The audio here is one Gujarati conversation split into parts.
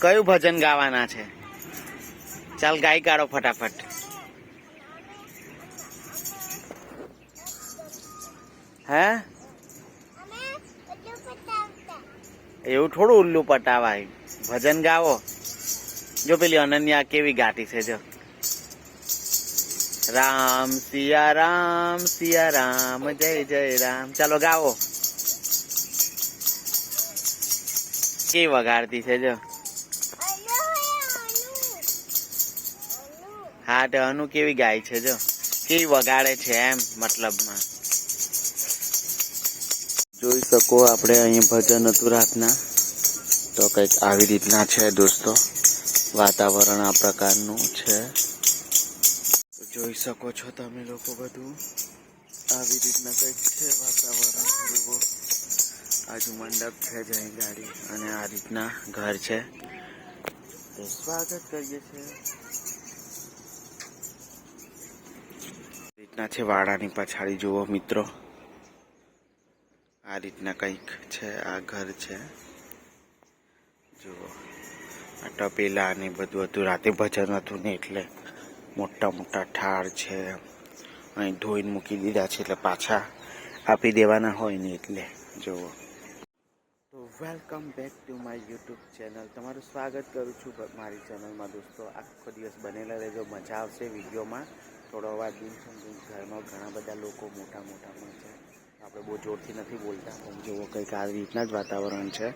કયું ભજન ગાવાના છે? ચાલ ગાઈ કાઢો ફટાફટ. હે? એવું થોડું ઉલ્લુ પટાવાય. ભજન ગાવો. જો પેલી અનન્યા કેવી ગાતી છે, જો. રામ સિયા રામ સિયા રામ, જય જય રામ. ચાલો ગાવો. કેવી વગાડતી છે, જો. હા, તો અનુ કેવી ગાય છે જો? કેવી વગાડે છે એમ, મતલબમાં. જોઈ શકો આપણે અહીંયા ભજન હતું રાતના. તો કંઈક આવી રીતના છે દોસ્તો. વાતાવરણ આ પ્રકારનું છે. જોઈ શકો છો તમે લોકો બધું. આવી રીતના કંઈક છે વાતાવરણ જુઓ આજુ મંડપ છે જ અહીં ગાડી. અને આ રીતના ઘર છે. સ્વાગત કરીએ છીએ. રીતના છે વાડાની પછાડી, જુઓ મિત્રો. આ રીતના કંઈક છે, આ ઘર છે. જુઓ. આ ટપેલા ને બધું હતું. રાતે ભજન હતું ને એટલે મોટા મોટા ઠાર છે. અહીં ધોઈને મૂકી દીધા છે એટલે પાછા આપી દેવાના હોય ને એટલે. જુઓ. તો welcome back to my YouTube channel. તમારું સ્વાગત કરું છું મારી ચેનલમાં દોસ્તો. આખો દિવસ બનેલા રહેજો. મજા આવશે વિડીયોમાં. થોડો અવાજ બી છે ઘરમાં ઘણા બધા લોકો મોટા મોટા પણ છે. આપણે બહુ જોરથી નથી બોલતા. પણ જુઓ કંઈક આવી રીતના જ વાતાવરણ છે.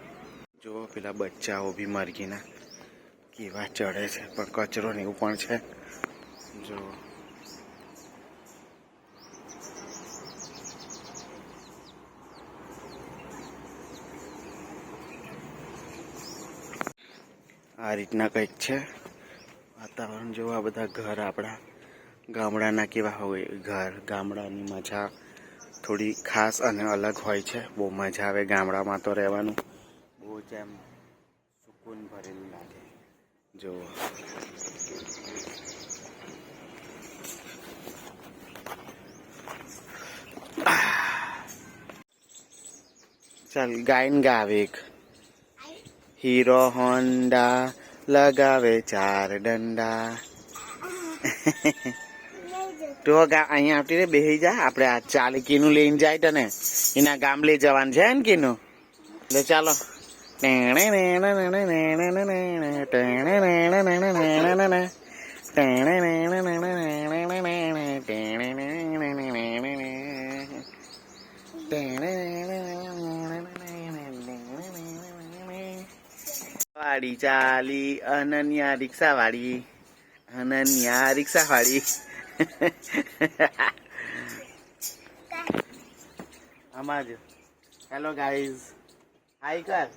જુઓ પેલા બચ્ચાઓ બી મરઘીના કેવા ચડે છે. પણ કચરો ને એવું પણ છે. જુઓ. આ રીતના કંઈક છે. વાતાવરણ જેવા આ બધા ઘર આપણા. ગામડાના કેવા હોય, ઘર, ગામડાની મજા થોડી ખાસ અને અલગ હોય છે. બહુ મજા આવે ગામડામાં તો રહેવાનું. બહુ જ એમ સુકૂન ભરેલું લાગે. જુઓ ચાલ ગાયન ગાવે એક. હીરો હોન્ડા લગાવે ચાર દંડા તો અહીંયા આવતી રે બેહી જા આપણે આ ચાલી કીનું લઈને જાય તને એના ગામ લઈ જવાનું છે ને કીનું એટલે ચાલો વાડી ચાલી અનન્યા રિક્ષા વાળી અનન્યા રિક્ષા વાળી આમાં જ. હેલો ગાઈઝ હાય કર.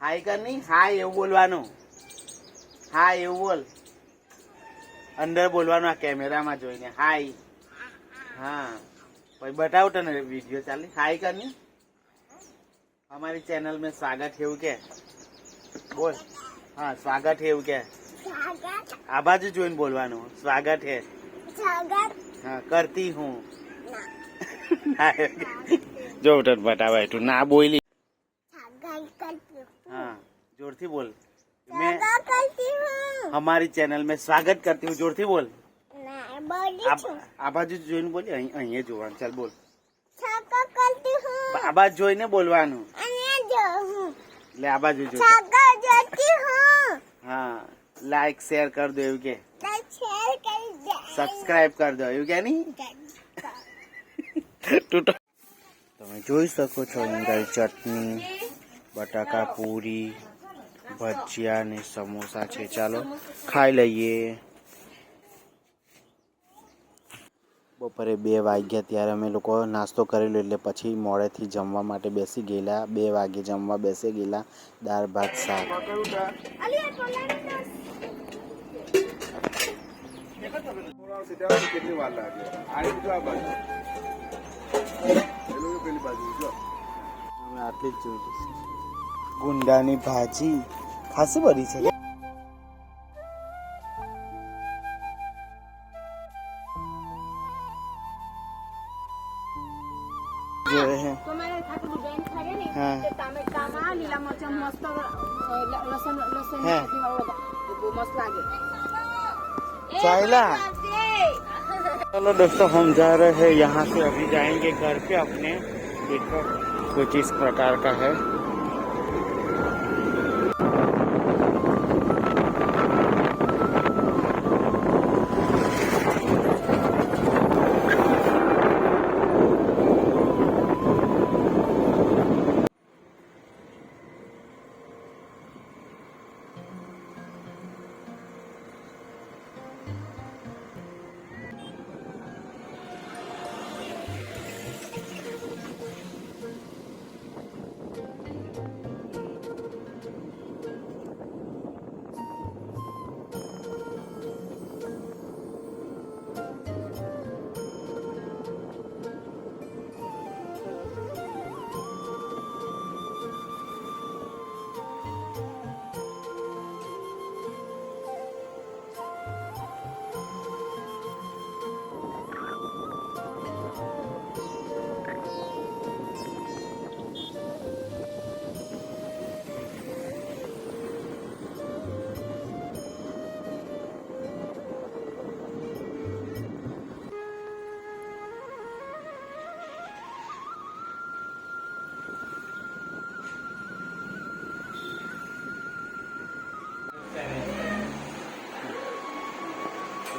હાય કર નહીં. હાય એવું બોલવાનું. હાય એવું બોલ. અંદર બોલવાનું આ કેમેરામાં જોઈને. હાય હા. પછી બતાવો તને વીડિયો ચાલે. હાય કર નહીં. અમારી ચેનલ મેં સ્વાગત એવું કે. બોલ. હા સ્વાગત એવું કે. આ બાજુ જોઈને બોલવાનું. સ્વાગત હે હા કરતી હું જો તને બતાવે તું ના બોલી हाँ जोर થી बोल मैं हमारी चैनल में स्वागत करती हूँ जोर થી बोल આ આ બાજુ જોઈને બોલી અહીં અહીંયા જોવાનું ચાલ બોલ આ બાજુ જોઈને બોલવાનું એટલે આ બાજુ જો હા લાઈક શેર કર દો એવું કે સબસ્ક્રાઇબ કર દો એવું કે નહીં? તમે જોઈ શકો છો અંદર ચટણી બટાકા પૂરી ભજીયા ને સમોસા છે. ચાલો ખાઈ લઈએ. બપોરે બે વાગ્યા ત્યારે અમે લોકો નાસ્તો કરેલો એટલે પછી મોડેથી જમવા માટે બેસી ગયેલા. બે વાગે જમવા બેસી ગયેલા. દાળ ભાત શાક. કેટલી વાર લાગે આની બીજું આ બાજુ પેલું પેલી બાજુ જો અમે આટલી જ જોઈ ગુંડાની ભાજી ખાસી બધી છે તમારે ટામેટામાં લીલા મરચાં મસ્ત લસણ લસણ મસ્ત લાગે साहिला चलो दोस्तों हम जा रहे हैं यहाँ से अभी जाएंगे घर पे अपने देखो कुछ इस प्रकार का है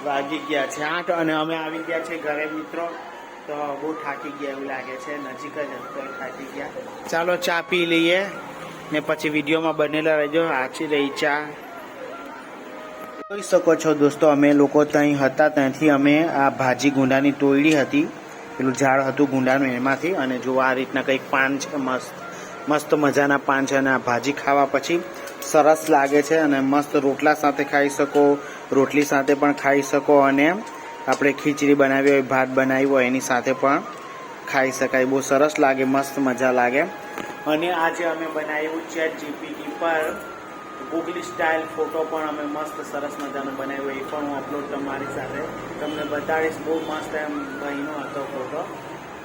વાગી ગયા છે. આઠ અને અમે આવી ગયા છે ઘરે મિત્રો. તો બહુ થાકી ગયા એવું લાગે છે. નજીક જ હતો થાકી ગયા. ચાલો ચા પી લઈએ ને પછી વિડીયોમાં બનેલા રહેજો. આછી રહી ચા. જોઈ શકો છો દોસ્તો, અમે લોકો ત્યાં હતા, ત્યાંથી અમે આ ભાજી ગુંડાની તોડી હતી. પેલું ઝાડ હતું ગુંડાનું એમાંથી. અને જો આ રીતના કંઈક પાન છે, મસ્ત મસ્ત મજાના પાન છે અને આ ભાજી ખાવા પછી સરસ લાગે છે અને મસ્ત રોટલા સાથે ખાઈ શકો. રોટલી સાથે પણ ખાઈ શકો અને આપણે ખીચડી બનાવી હોય, ભાત બનાવી હોય, એની સાથે પણ ખાઈ શકાય. બહુ સરસ લાગે, મસ્ત મજા લાગે. અને આજે અમે બનાવ્યું ચેટ જીપીટી પર ગૂગલી સ્ટાઇલ ફોટો પણ અમે મસ્ત સરસ મજાનો બનાવ્યો. એ પણ હું અપલોડ તમારી સાથે. તમને બતાડીશ બહુ મસ્ત એમ બહીનો હતો ફોટો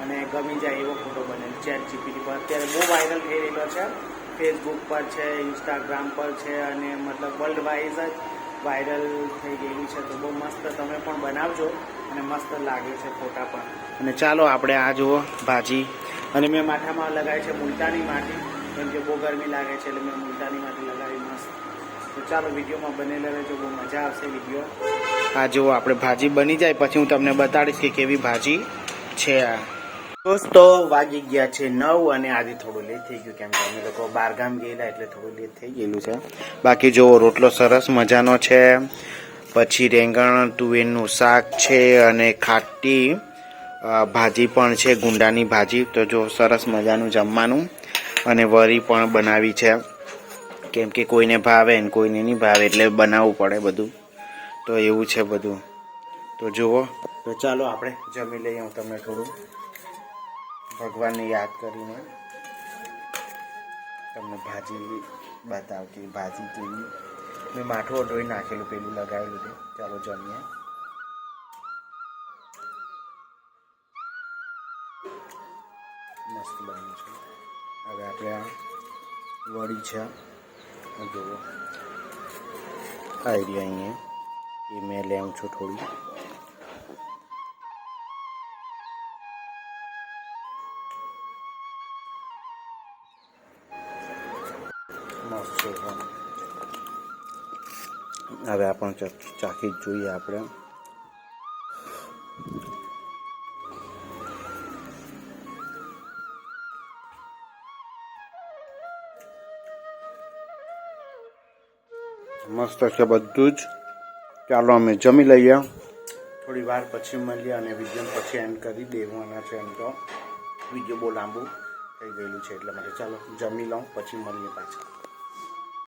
અને ગમી જાય એવો ફોટો બનેલો ચેટ જીપીટી પર. અત્યારે બહુ વાયરલ થઈ રહેલો છે. ફેસબુક પર છે ઇન્સ્ટાગ્રામ પર છે અને મતલબ વર્લ્ડ વાઇઝ જ વાયરલ થઈ ગયેલી છે, તો બહુ મસ્ત તમે પણ બનાવજો અને મસ્ત લાગે છે ફોટા પણ. અને ચાલો આપણે આ જુઓ ભાજી. અને મેં માથામાં લગાવી છે મુલતાની માટી, કેમ કે બહુ ગરમી લાગે છે એટલે મેં મુલતાની માટી લગાવી મસ્ત. તો ચાલો વિડીયોમાં બનેલા રહેજો, બહુ મજા આવશે વીડિયો. આ જુઓ, આપણે ભાજી બની જાય, પછી હું તમને બતાડીશ કે કેવી ભાજી છે આ. દોસ્તો, વાગી ગયા છે નવ અને આજે થોડું લેટ થઈ ગયું કેમ કે અમે લોકો બહારગામ ગયેલા એટલે થોડું લેટ થઈ ગયેલું છે. બાકી જો રોટલો સરસ મજાનો છે. પછી રેંગણ, તુવેરનું શાક છે અને ખાટી ભાજી પણ છે, ગુંડાની ભાજી. તો જો સરસ મજાનું જમવાનું અને વરી પણ બનાવી છે. કેમ કે કોઈને ભાવે ને કોઈને નહીં ભાવે એટલે બનાવવું પડે બધું. તો એવું છે બધું. તો જુઓ. તો ચાલો આપણે જમી લઈએ, હું તમને થોડું. ભગવાનને યાદ કરીને તમને ભાજી બતાવતી, ભાજી કેવી. મેં માઠું અડોઈ નાખેલું, પેલું લગાવેલું છે ચાલો જમીએ મસ્ત બન્યું છે. હવે આપણે આ વળી છે. જુઓ. આવી આઈડિયા અહીંયા. એ મેં લેવું છું થોડી. હવે આપણે ચાખી જોઈએ આપણે. મસ્ત છે બધું જ. ચાલો અમે જમી લઈએ. થોડી વાર પછી મળીએ અને વીડિયો પછી એન્ડ કરી દેવાના છે એમ તો. વીડિયો બહુ લાંબુ થઈ ગયેલું છે, એટલે માટે ચાલો જમી લઉં, પછી મળીએ પાછા.